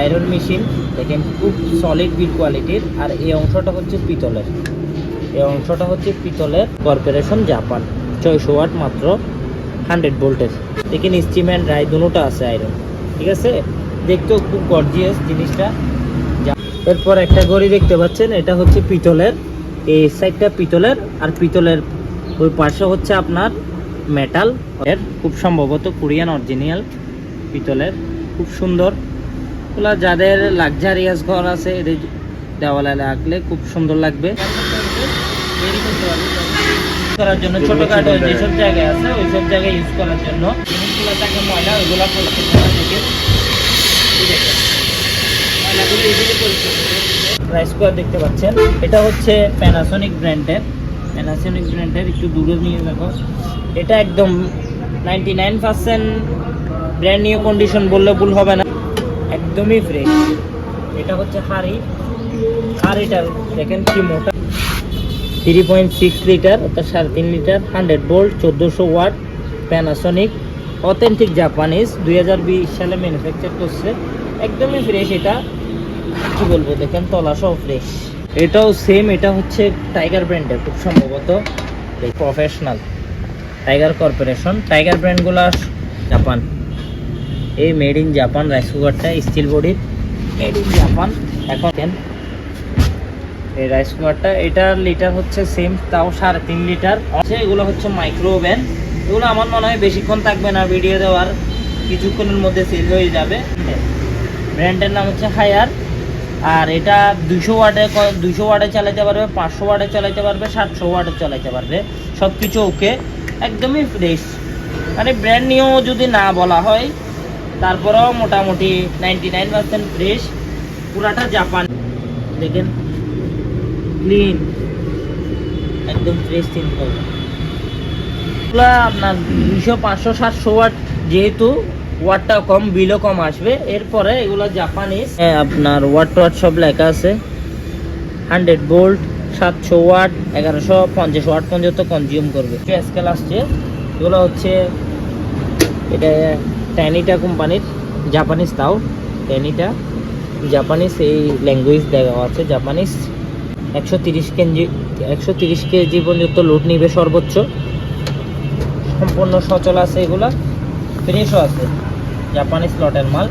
Iron machine, দেখেন খুব solid বিল কোয়ালিটির আর এই অংশটা হচ্ছে পিতলের। এই অংশটা হচ্ছে পিতলের কর্পোরেশন জাপান ছয়শো ওয়াট মাত্র হান্ড্রেড ভোল্টেজ দেখেন স্টিম অ্যান্ড দুটোটা আছে আয়রন ঠিক আছে? দেখতেও খুব গর্জিয়াস জিনিসটা। এরপর একটা ঘড়ি দেখতে পাচ্ছেন, এটা হচ্ছে পিতলের। এই সাইডটা পিতলের, আর পিতলের ওই পাশে হচ্ছে আপনার মেটাল এর খুব সম্ভবত কোরিয়ান অরিজিনাল পিতলের। খুব সুন্দর। ওগুলা যাদের লাক্সারিয়াস ঘর আছে এদের দেওয়ালে লাগলে খুব সুন্দর লাগবে। করার জন্য ছোটখাটো যেসব জায়গায় আছে ওই সব জায়গায় ইউজ করার জন্য জিনিসগুলো থাকে ময়লা ওইগুলো পরিষ্কার করা থেকে। প্রাইস স্কোয়ার দেখতে পাচ্ছেন। এটা হচ্ছে প্যানাসোনিক ব্র্যান্ডের প্যানাসোনিক ব্র্যান্ডের একটু দূরে নিয়ে দেখো এটা একদম ninety nine percent brand new condition বললে ভুল হবে না। একদমই ফ্রেশ এটা হচ্ছে হাড়ি। হাড়িটা দেখেন কি মোটা। থ্রি পয়েন্ট সিক্স লিটার অর্থাৎ সাড়ে তিন লিটার হান্ড্রেড বোল্ট চোদ্দোশো ওয়াট প্যানাসনিক অথেন্টিক জাপানিজ দুই হাজার বিশ সালে ম্যানুফ্যাকচার করছে। একদমই ফ্রেশ এটা। কি বলব, দেখেন তলাসও ফ্রেশ এটাও সেম এটা হচ্ছে টাইগার ব্র্যান্ডের খুব সম্ভবত। প্রফেশনাল টাইগার কর্পোরেশন টাইগার ব্র্যান্ডগুলো জাপান। এই মেড ইন জাপান রাইস কুকারটা স্টিল বডির মেড ইন জাপান এখন এই রাইস কুকারটা এটার লিটার হচ্ছে সেম তাও সাড়ে তিন লিটার আছে এগুলো হচ্ছে মাইক্রো ওভেন এগুলো আমার মনে হয় বেশিক্ষণ থাকবে না ভিডিও দেওয়ার কিছুক্ষণের মধ্যে সেল হয়ে যাবে। ব্র্যান্ডের নাম হচ্ছে হায়ার। আর এটা দুশো ওয়াটে দুশো ওয়াটে চালাতে পারবে, পাঁচশো ওয়াটে চালাতে পারবে, সাতশো ওয়াটে চালাতে পারবে। সব কিছু ওকে একদমই ফ্রেশ মানে ব্র্যান্ড নিয়েও যদি না বলা হয় তারপরেও মোটামুটি নাইনটি নাইন পার্সেন্ট ফ্রেশ পুরাটা জাপান দেখেন। ক্লিন একদম ফ্রেশ তিন আপনার দুশো পাঁচশো, সাতশো ওয়াট যেহেতু ওয়াটটা কম বিলও কম আসবে। এরপরে এগুলো জাপানিজ আপনার ওয়াট ওয়াট সব লেখা আছে। হান্ড্রেড বোল্ট সাতশো ওয়াট এগারোশো, পঞ্চাশ ওয়াট পর্যন্ত কনজিউম করবে। স্কেল আসছে। এগুলো হচ্ছে, এটা ট্যানিটা কোম্পানির জাপানিজ তাও ট্যানিটা জাপানিজ এই ল্যাঙ্গুয়েজ দেওয়া আছে জাপানিজ একশো তিরিশ কেজি, একশো তিরিশ কেজি পর্যন্ত লোড নিবে সর্বোচ্চ। সম্পূর্ণ সচল আছে এগুলা। ফ্রেশও আছে। জাপানি লটের মাল।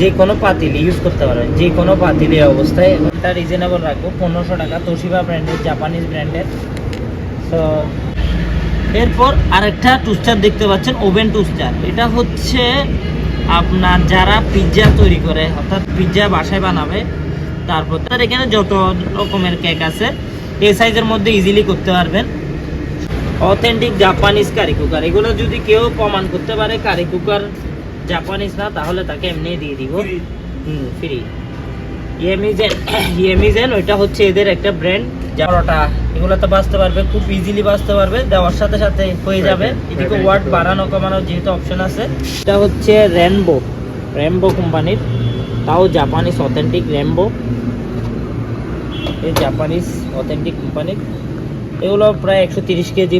যে কোনো পাতিলে ইউজ করতে পারবেন যে কোনো পাতিলের অবস্থায় এটা রিজনেবল রাখব। পনেরোশো টাকা। তোশিবা ব্র্যান্ডের জাপানিজ ব্র্যান্ডের তো এরপর আরেকটা টুস্টার দেখতে পাচ্ছেন ওভেন টুস্টার এটা হচ্ছে আপনার যারা পিৎজা তৈরি করে অর্থাৎ পিৎজা বাসায় বানাবে তারপর তার এখানে যত রকমের কেক আছে এই সাইজের মধ্যে ইজিলি করতে পারবেন। অথেন্টিক জাপানিজ কারি কুকার এগুলো যদি কেউ প্রমাণ করতে পারে কারি কুকার জাপানিজ না তাহলে তাকে এমনি দিয়ে দিব। হুম ফ্রি ইয়েমিজেন ইয়েমিজেন ওইটা হচ্ছে এদের একটা ব্র্যান্ড যাওয়াটা এগুলো তো বাঁচতে পারবে খুব ইজিলি বাঁচতে পারবে দেওয়ার সাথে সাথে হয়ে যাবে। এদিকে ওয়ার্ড বাড়ানো কমানো যেহেতু অপশন আছে এটা হচ্ছে র্যানবো র্যাম্বো কোম্পানির তাও জাপানিজ অথেন্টিক র্যাম্বো এই জাপানিজ অথেন্টিক কোম্পানির এগুলো প্রায় একশো তিরিশ কেজি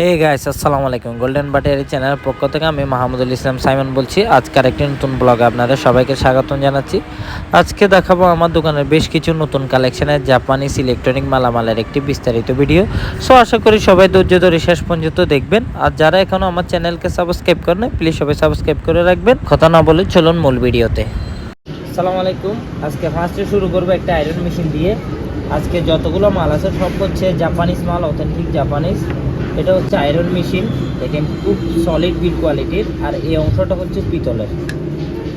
হে গাইস আসসালামু আলাইকুম। গোল্ডেন বাটারি চ্যানেলের পক্ষ থেকে আমি মাহমুদুল ইসলাম সাইমন বলছি। আজকের একটি নতুন ব্লগে আপনাদের সবাইকে স্বাগতম জানাচ্ছি। আজকে দেখাবো আমার দোকানের বেশ কিছু নতুন কালেকশনের জাপানিজ ইলেকট্রনিক মালামালের একটি বিস্তারিত ভিডিও সো আশা করি সবাই ধৈর্য ধরে শেষ পর্যন্ত দেখবেন। আর যারা এখনও আমার চ্যানেলকে সাবস্ক্রাইব করেন প্লিজ সবাই সাবস্ক্রাইব করে রাখবেন। কথা না বলে চলুন মূল ভিডিওতে আসসালামু আলাইকুম। আজকে ফার্স্টে শুরু করব একটা আয়রন মেশিন দিয়ে। আজকে যতগুলো মাল আছে, সব হচ্ছে জাপানিজ মাল অথেন্টিক জাপানিজ এটা হচ্ছে আয়রন মেশিন দেখেন খুব সলিড বিল কোয়ালিটির আর এই অংশটা হচ্ছে পিতলের।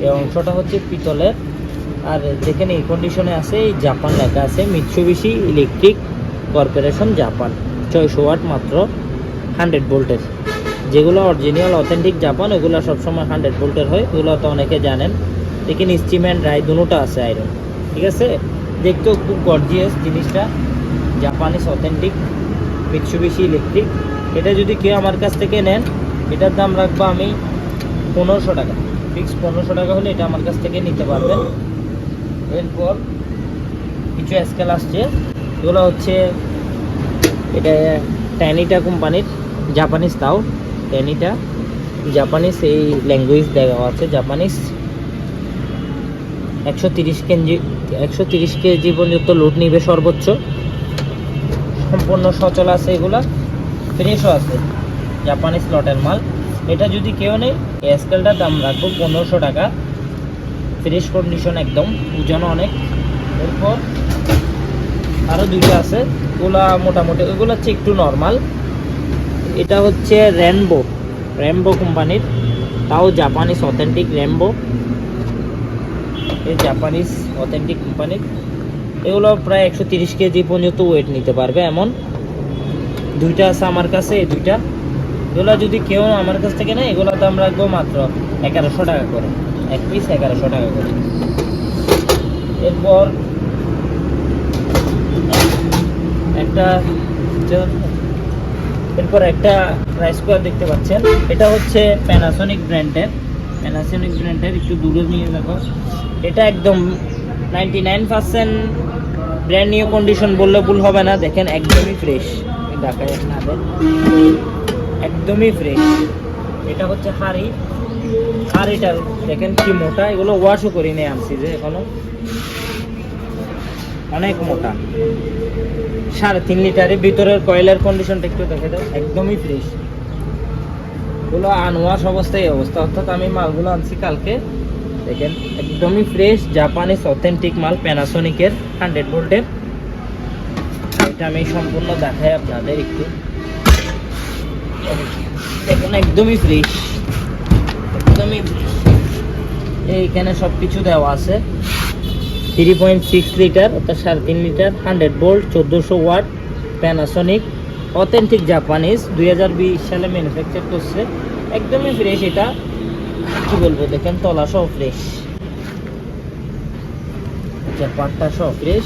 এই অংশটা হচ্ছে পিতলের, আর যেখানে এই কন্ডিশনে আছে, এই জাপান লেখা আছে মিৎসুবিশি ইলেকট্রিক কর্পোরেশন জাপান ছয়শো ওয়াট মাত্র হান্ড্রেড ভোল্টের যেগুলো অরিজিনাল অথেন্টিক জাপান ওগুলো সবসময় হান্ড্রেড ভোল্টের হয় এগুলো তো অনেকে জানেন। দেখেন স্টিম অ্যান্ড ড্রাই দুটোটা আছে আয়রন ঠিক আছে? দেখতেও খুব গর্জিয়াস জিনিসটা। জাপানিজ অথেন্টিক মিৎসুবিশি ইলেকট্রিক এটা যদি কেউ আমার কাছ থেকে নেন, এটার দাম রাখব আমি পনেরোশো টাকা। ফিক্স পনেরোশো টাকা হলে এটা আমার কাছ থেকে নিতে পারবেন। এরপর কিছু স্কেল আসছে, এগুলো হচ্ছে এটা ট্যানিটা কোম্পানির জাপানিজ তাও। ট্যানিটা জাপানিজ এই ল্যাঙ্গুয়েজ দেওয়া আছে জাপানিজ একশো তিরিশ কেজি, একশো তিরিশ কেজি পর্যন্ত লোড নিবে সর্বোচ্চ। সম্পূর্ণ সচল আছে এগুলো। ফ্রেশও আছে। জাপানি স্লটের মাল। এটা যদি কেউ নেই এই স্কেলটার দাম রাখব পনেরোশো টাকা। ফ্রেশ কন্ডিশন একদম ওজন অনেক। এরপর আরও দুইটা আছে। ওগুলা মোটামুটি ওইগুলো হচ্ছে একটু নর্মাল এটা হচ্ছে র্যানবো র্যাম্বো কোম্পানির তাও জাপানিস অথেন্টিক র্যাম্বো এই জাপানিস অথেন্টিক কোম্পানির এগুলো প্রায় একশো তিরিশ কেজি পর্যন্ত ওয়েট নিতে পারবে এমন। দুইটা আছে আমার কাছে, এই দুইটা। এগুলো যদি কেউ আমার কাছ থেকে নেয়, এগুলো দাম রাখব মাত্র এগারোশো টাকা করে। এক পিস এগারোশো টাকা করে। এরপর একটা এরপর একটা রাইস কুকার দেখতে পাচ্ছেন। এটা হচ্ছে প্যানাসনিক ব্র্যান্ডের প্যানাসনিক ব্র্যান্ডের একটু দূরে নিয়ে দেখো এটা একদম ninety nine percent brand new condition বললে ভুল হবে না। দেখেন, একদমই ফ্রেশ ঢাকায় আপনাদের একদমই ফ্রেশ এটা হচ্ছে হাড়ি। হাড়িটার দেখেন কি মোটা। এগুলো ওয়াশও করি নিয়ে আনছি যে এখনও। অনেক মোটা। সাড়ে তিন লিটারের ভিতরের কয়লার কন্ডিশনটা একটু দেখে দাও। একদমই ফ্রেশ এগুলো আনওয়াশ অবস্থায় এই অবস্থা। অর্থাৎ আমি মালগুলো আনছি কালকে। দেখেন, একদমই ফ্রেশ জাপানিস অথেন্টিক মাল প্যানাসোনিকের হান্ড্রেড ভোল্টের এটা আমি সম্পূর্ণ দেখাই আপনাদের একটু। দেখুন, একদমই ফ্রেশ একদমই এইখানে সব কিছু দেওয়া আছে। থ্রি পয়েন্ট সিক্স লিটার অর্থাৎ সাড়ে তিন লিটার হান্ড্রেড বোল্ট চোদ্দোশো ওয়াট প্যানাসনিক অথেন্টিক জাপানিজ দুই হাজার বিশ সালে ম্যানুফ্যাকচার করছে। একদমই ফ্রেশ এটা। কি বলব, দেখেন তলা সহ ফ্রেশ পাটটা সহ ফ্রেশ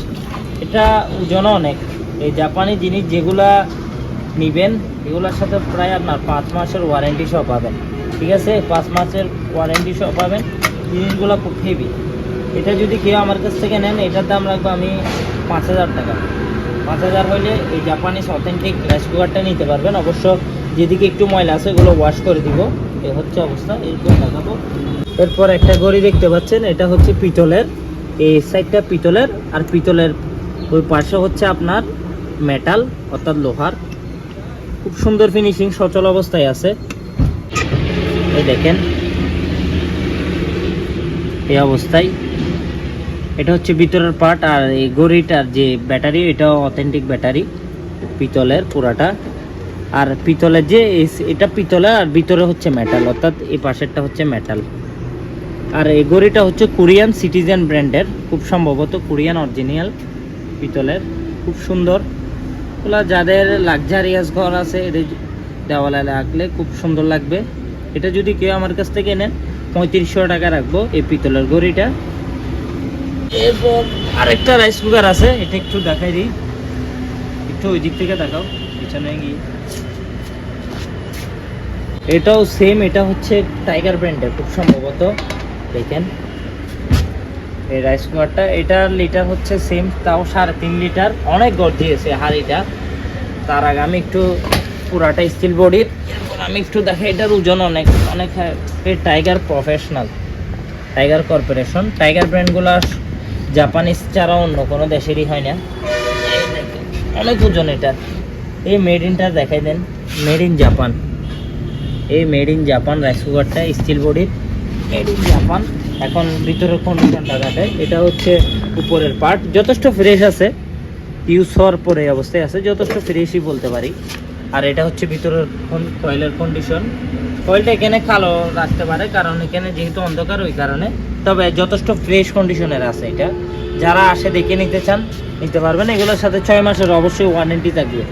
এটা ওজন অনেক। এই জাপানি জিনিস যেগুলা নিবেন, এগুলোর সাথে প্রায় আপনার পাঁচ মাসের ওয়ারেন্টি সহ পাবেন। ঠিক আছে? পাঁচ মাসের ওয়ারেন্টি সহ পাবেন। জিনিসগুলো খুব হেভি এটা যদি কেউ আমার কাছ থেকে নেন, এটার দাম রাখব আমি পাঁচ হাজার টাকা। পাঁচ হাজার হলে এই জাপানিজ অথেন্টিক রাইস কুকারটা নিতে পারবেন। অবশ্য যেদিকে একটু ময়লা আছে, এগুলো ওয়াশ করে দিব। হচ্ছে অবস্থা এরকম দেখাবো। এরপর একটা ঘড়ি দেখতে পাচ্ছেন, এটা হচ্ছে পিতলের, এই সাইডটা পিতলের, আর পিতলের ওই পাশে হচ্ছে আপনার মেটাল অর্থাৎ লোহার। খুব সুন্দর ফিনিশিং সচল অবস্থায় আছে। এই দেখেন, এই অবস্থায়। এটা হচ্ছে ভিতরের পার্ট আর এই গড়িটার যে ব্যাটারি, এটাও অথেন্টিক ব্যাটারি পিতলের পুরাটা। আর পিতলের যে এটা পিতলের আর ভিতরে হচ্ছে মেটাল অর্থাৎ এই পাশেরটা হচ্ছে মেটাল আর এই গড়িটা হচ্ছে কোরিয়ান সিটিজেন ব্র্যান্ডের, খুব সম্ভবত কোরিয়ান অরিজিনাল পিতলের, খুব সুন্দর। ওগুলা যাদের লাক্সারিয়াস ঘর আছে, এদের দেওয়ালে রাখলে খুব সুন্দর লাগবে। এটা যদি কেউ আমার কাছ থেকে নেন, পঁয়ত্রিশশো টাকা রাখব এই পিতলের গড়িটা। এরপর আরেকটা রাইস কুকার আছে, এটা একটু দেখাই দিই। একটু ওই দিক থেকে দেখাও, পিছনে গিয়ে। এটাও সেম এটা হচ্ছে টাইগার ব্র্যান্ডের খুব সম্ভবত। দেখেন, এই রাইস কুকারটা এটার লিটার হচ্ছে সেম তাও সাড়ে তিন লিটার অনেক গর্জিয়েছে হাড়িটা। তার আগে আমি একটু পুরাটা স্টিল বডির আমি একটু দেখাই এটার ওজন অনেক অনেক tiger professional tiger corporation tiger ব্র্যান্ডগুলো Japanese ছাড়া অন্য কোনো দেশেরই হয় না। অনেক ওজন এটা। এই মেড ইনটা দেখাই দেন মেড ইন জাপান এই মেড ইন জাপান রাইস কুকারটা স্টিল বডির মেড ইন জাপান এখন ভিতরের কন্ডিশনটা দেখায় এটা হচ্ছে উপরের পার্ট যথেষ্ট ফ্রেশ আছে ইউজ হওয়ার পরে অবস্থায় আছে, যথেষ্ট ফ্রেশই বলতে পারি। আর এটা হচ্ছে ভিতরের কয়েলের কন্ডিশন কয়েলটা এখানে কালো রাখতে পারে, কারণ এখানে যেহেতু অন্ধকার ওই কারণে। তবে যথেষ্ট ফ্রেশ কন্ডিশনের আছে এটা। যারা আসে দেখে নিতে চান, নিতে পারবেন। এগুলোর সাথে ছয় মাসের অবশ্যই ওয়ারেন্টি থাকবে।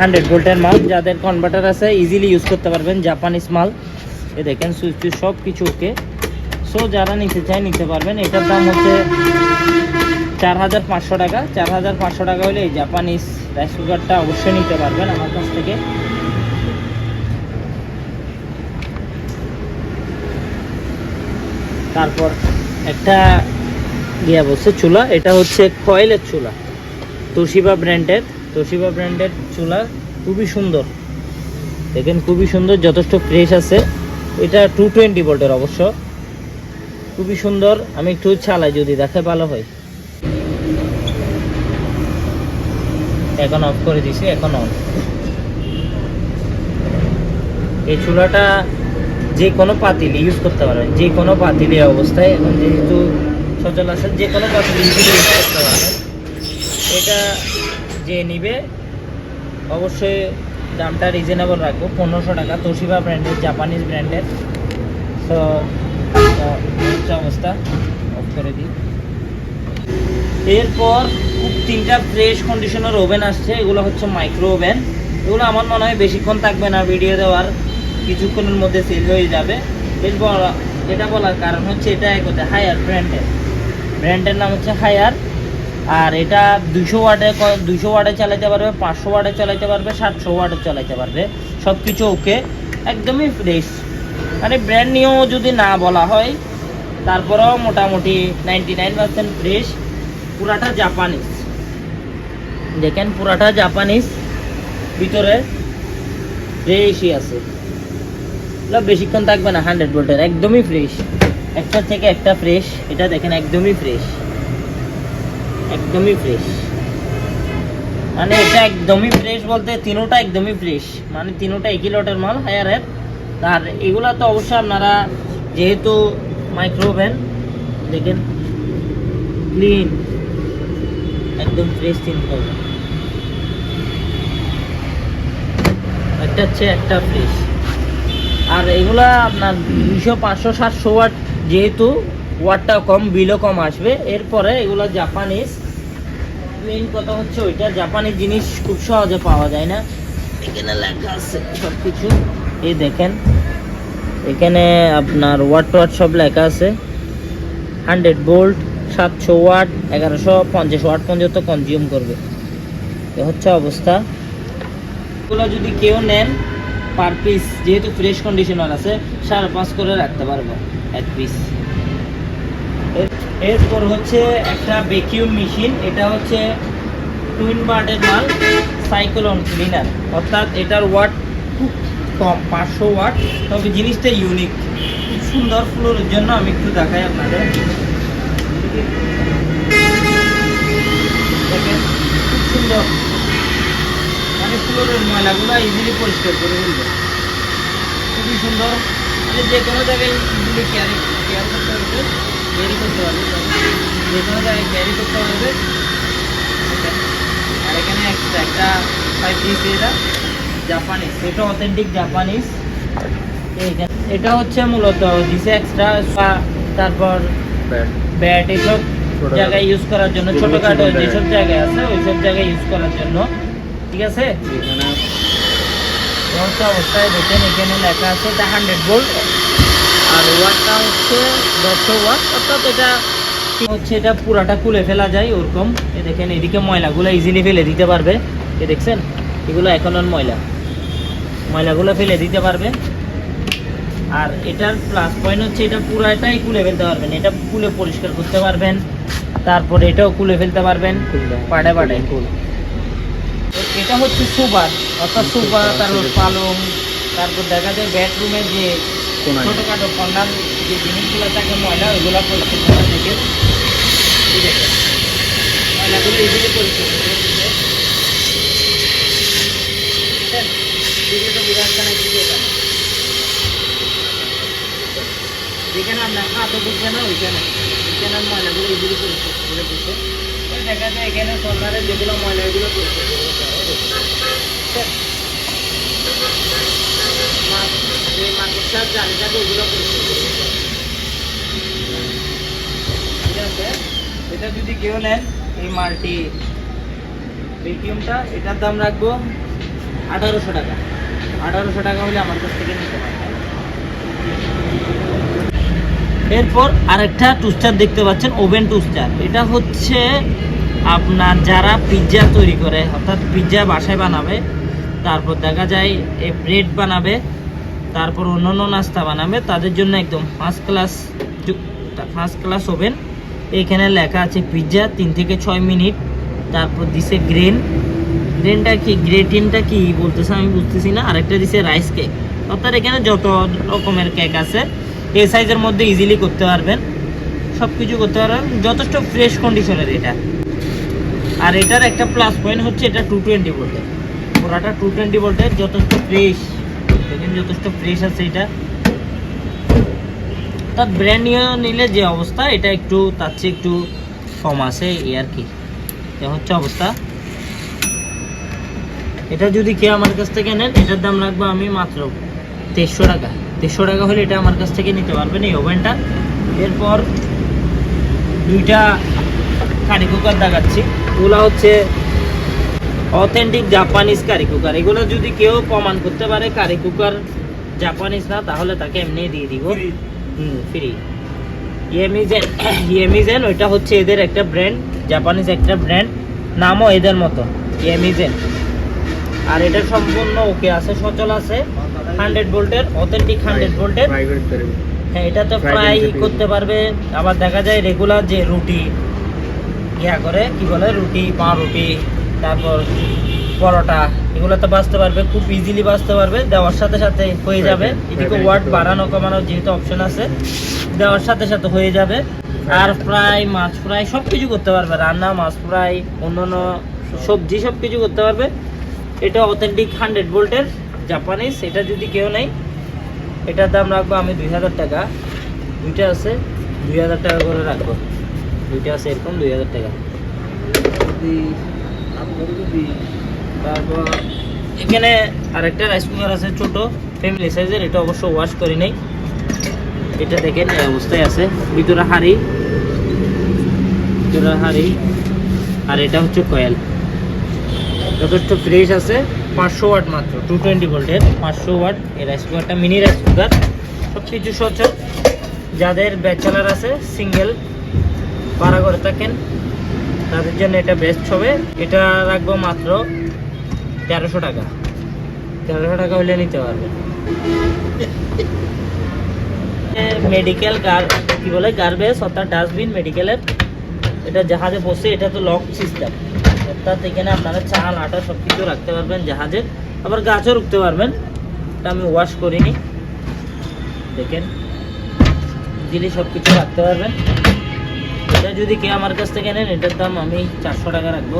হান্ড্রেড ভোল্টের মাল, যাদের কনভার্টার আছে ইজিলি ইউজ করতে পারবেন জাপানিজ মাল। এ দেখেন সুইচ টুইচ সব কিছু ওকে সো যারা নিতে চায়, নিতে পারবেন। এটার দাম হচ্ছে চার হাজার পাঁচশো টাকা। চার হাজার পাঁচশো টাকা হলে এই জাপানিজ রাইস কুকারটা অবশ্যই নিতে পারবেন আমার কাছ থেকে। তারপর একটা ইয়া বলছে, চুলা। এটা হচ্ছে কয়েলের চুলা। তোশিবা ব্র্যান্ডের তোশিবা ব্র্যান্ডের চুলা খুবই সুন্দর। দেখেন খুবই সুন্দর, যথেষ্ট ফ্রেশ আছে। এটা টু টোয়েন্টি ভোল্টের অবশ্য। খুবই সুন্দর। আমি একটু চালাই যদি দেখে ভালো হয়। এখন অফ করে দিছি, এখন অন এই চুলাটা যে কোনো পাতিল ইউজ করতে পারবেন। যে কোনো পাতিল অবস্থায়। এখন যেহেতু সচরাচর যে কোনো পাতিল ইউজ করতে পারবেন। এটা যে নিবে, অবশ্যই দামটা রিজনেবল রাখব, পনেরোশো টাকা। তোশিবা ব্র্যান্ডের জাপানিজ ব্র্যান্ডের তো হচ্ছে অবস্থা। অফ করে দিই। এরপর খুব তিনটা ফ্রেশ কন্ডিশনের ওভেন আসছে। এগুলো হচ্ছে মাইক্রো ওভেন এগুলো আমার মনে হয় বেশিক্ষণ থাকবে না ভিডিও দেওয়ার। কিছুক্ষণের মধ্যে সেল হয়ে যাবে। এরপর এটা বলার কারণ হচ্ছে এটা এক হায়ার ব্র্যান্ডের ব্র্যান্ডের নাম হচ্ছে হায়ার আর এটা দুশো ওয়াটে দুশো ওয়াটে চালাতে পারবে, পাঁচশো ওয়াটে চালাতে পারবে, সাতশো ওয়াটে চালাতে পারবে। সব কিছু ওকে, একদমই ফ্রেশ মানে ব্র্যান্ড নিয়েও যদি না বলা হয়, তারপরেও মোটামুটি নাইনটি নাইন পার্সেন্ট ফ্রেশ পুরাটা জাপানিজ দেখেন, পুরাটা জাপানিজ ভিতরে ফ্রেশই আছে। বেশিক্ষণ থাকবে না হান্ড্রেড ভোল্টের একদমই ফ্রেশ একটা থেকে একটা ফ্রেশ এটা দেখেন, একদমই ফ্রেশ একদমই ফ্রেশ মানে এটা একদমই ফ্রেশ বলতে তিনোটা একদমই ফ্রেশ মানে তিনোটা একই লটের মাল হায়ারের আর এগুলা তো অবশ্যই আপনারা যেহেতু মাইক্রোওভেন দেখেন ক্লিন একদম ফ্রেশ তিন পাবেন একটা হচ্ছে একটা ফ্রেশ আর এগুলা আপনার দুইশো, পাঁচশো, সাতশো ওয়াট যেহেতু ওয়াটটা কম বিলও কম আসবে। এরপরে এগুলো জাপানিজ মেইন কথা হচ্ছে ওইটা জাপানি জিনিস খুব সহজে পাওয়া যায় না। এখানে লেখা আছে। সব কিছু এই দেখেন এখানে আপনার ওয়াট ওয়াট সব লেখা আছে। হান্ড্রেড বোল্ট সাতশো ওয়াট এগারোশো পঞ্চাশ ওয়াট পর্যন্ত কনজিউম করবে। এ হচ্ছে অবস্থা। এগুলো যদি কেউ নেন পার পিস যেহেতু ফ্রেশ কন্ডিশনার আছে সাড়ে পাঁচ করে রাখতে পারব এক পিস এরপর হচ্ছে একটা ভ্যাকিউম মেশিন এটা হচ্ছে টুইন বার্ডের মাল সাইক্লোন ক্লিনার অর্থাৎ এটার ওয়াট খুব কম, পাঁচশো ওয়াট তবে জিনিসটা ইউনিক খুব সুন্দর ফ্লোরের জন্য আমি একটু দেখাই আপনাদের। সুন্দর। মানে পরিষ্কার করে খুবই সুন্দর। মানে যে কোনো জায়গায় ইজিলি ক্যারি করতে পারবে। যে কোনো জায়গায় ক্যারি করতে পারবে। আর এখানে একটা একটা ফাইভ পিস এটা জাপানিজ এটা অথেন্টিক জাপানিজ এটা হচ্ছে মূলত দিছে এক্সট্রা তারপর ব্যাট এইসব জায়গায় ইউজ করার জন্য ছোটখাটো যেসব জায়গায় আছে ওইসব জায়গায় ইউজ করার জন্য। ঠিক আছে? এখানে অবস্থায় দেখেন এখানে লেখা আছে এটা হান্ড্রেড ওয়াটটা হচ্ছে দশশো অর্থাৎ এটা হচ্ছে? এটা পুরাটা খুলে ফেলা যায় ওরকম। এ দেখেন, এদিকে ময়লাগুলো ইজিলি ফেলে দিতে পারবে। এ দেখছেন? এগুলো এখন ময়লা। ময়লাগুলো ফেলে দিতে পারবে। আর এটার প্লাস পয়েন্ট হচ্ছে, এটা পুরাটাই খুলে ফেলতে পারবেন। এটা খুলে পরিষ্কার করতে পারবেন। তারপরে এটাও খুলে ফেলতে পারবেন। পাড়ে পাড়ে এটা হচ্ছে সুপার। অর্থাৎ সুপার, তারপর পালং, তারপর দেখা যায় বেডরুমে যে। ছোটখাটো কন্যার যে জিনিসগুলো থাকে, ময়লা ওইগুলো পরিষ্কার করা থেকে। ময়লাগুলো ইজিলি পরিষ্কার করে কি যেখানে আপনার হাতও ঢুকবে না, ওইখানে। ওইখানে ময়লাগুলো ইজিলি পরিষ্কার করে দিচ্ছে দেখা যায় এখানে কর্নারে যেগুলো ময়লা এগুলো পরিষ্কার করে দিতে হবে। বুঝছেন? এটা যদি কেউ নেন, এই মাল্টি ভ্যাকিউমটা এটার দাম রাখব আঠারোশো টাকা। আঠারোশো টাকা হলে আমার কাছ থেকে নিতে পারবেন। এরপর আরেকটা টুস্টার দেখতে পাচ্ছেন, ওভেন টুস্টার। এটা হচ্ছে আপনার যারা পিৎজা তৈরি করে, অর্থাৎ পিৎজা বাসায় বানাবে, তারপর দেখা যায় এই ব্রেড বানাবে তারপর অন্য অন্য নাস্তা বানাবে, তাদের জন্য একদম first class first class oven এখানে লেখা আছে পিৎজা তিন থেকে ছয় মিনিট। তারপর দিছে গ্রেন গ্রেনটা কি গ্রেটিনটা কি বলতেছে আমি বুঝতেছি না। আরেকটা দিছে রাইস কেক অর্থাৎ এখানে যত রকমের কেক আছে, এই সাইজের মধ্যে ইজিলি করতে পারবেন। সব কিছু করতে পারবেন, যথেষ্ট ফ্রেশ কন্ডিশনের এটা। আর এটার একটা প্লাস পয়েন্ট হচ্ছে এটা টু টোয়েন্টি ভোল্টের ওরাটা টু টোয়েন্টি ভোল্টের যথেষ্ট ফ্রেশ দেখেন যথেষ্ট ফ্রেশ আছে এটা। তার ব্র্যান্ড নিলে যে অবস্থা, এটা একটু, তার চেয়ে একটু কম আছে এই আর কি। হচ্ছে অবস্থা। এটা যদি কেউ আমার কাছ থেকে নেন, এটার দাম রাখব আমি মাত্র তেইশশো টাকা। তেইশশো টাকা হলে এটা আমার কাছ থেকে নিতে পারবেন এই ওভেনটা। এরপর দুইটা কারি কুকার দেখাচ্ছি। এগুলো হচ্ছে অথেন্টিক জাপানিজ কারি কুকার। এগুলো যদি কেউ প্রমাণ করতে পারে কারি কুকার জাপানিজ না তাহলে তাকে এমনি দিয়ে দিব। হুম ফ্রি ইয়েমিজেন ইয়েমিজেন ওইটা হচ্ছে এদের একটা ব্র্যান্ড জাপানিজ একটা ব্র্যান্ড নামও এদের মতো ইয়েমিজেন আর এটা সম্পূর্ণ ওকে আছে সচল আছে হান্ড্রেড ভোল্টের অথেন্টিক হান্ড্রেড ভোল্টের হ্যাঁ এটা তো ফ্রাই করতে পারবে। আবার দেখা যায় রেগুলার যে রুটি ইয়া করে কি বলে রুটি পাউরুটি তারপর পরোটা এগুলো তো বাঁচতে পারবে খুব ইজিলি বাঁচতে পারবে দেওয়ার সাথে সাথে হয়ে যাবে। এদিকে rice বাড়ানো কমানোর যেহেতু অপশন আছে দেওয়ার সাথে সাথে হয়ে যাবে। আর ফ্রাই মাছ ফ্রাই সব কিছু করতে পারবে। রান্না মাছ ফ্রাই অন্যান্য সবজি সব কিছু করতে পারবে। এটা অথেন্টিক হান্ড্রেড ভোল্টের জাপানিজ এটা যদি কেউ নেই এটার দাম রাখব আমি দুই হাজার টাকা। দুইটা আছে দুই হাজার টাকা করে রাখব। দুইটা আছে এরকম দুই হাজার টাকা। তারপর এখানে আরেকটা রাইস কুকার আছে ছোট ফ্যামিলি সাইজের এটা অবশ্য ওয়াশ করি নাই। এটা দেখেন এই অবস্থায় আছে। ভিতরে হাড়ি ভিতরে হাড়ি, আর এটা হচ্ছে কয়েল যথেষ্ট ফ্রেশ আছে, পাঁচশো ওয়াট মাত্র টু টোয়েন্টি ভোল্টের পাঁচশো ওয়াট এই রাইস কুকারটা মিনি রাইস কুকার সব কিছু সচল। যাদের ব্যাচেলার আছে সিঙ্গেল ভাড়া করে থাকেন তাদের জন্য এটা বেস্ট হবে। এটা রাখব মাত্র তেরোশো টাকা। তেরোশো টাকা হলে নিতে পারবেন মেডিকেল গার কি বলে? গার্বেজ অর্থাৎ ডাস্টবিন মেডিকেলের এটা জাহাজে বসে, এটা তো লক সিস্টেম অর্থাৎ এখানে আপনারা চাল আটা সব কিছু রাখতে পারবেন জাহাজে। আবার গাছও রুখতে পারবেন। এটা আমি ওয়াশ করিনি। দেখেন। ইজিলি সব কিছু রাখতে পারবেন। এটা যদি কে আমার কাছ থেকে নেন এটার দাম আমি চারশো টাকা রাখব।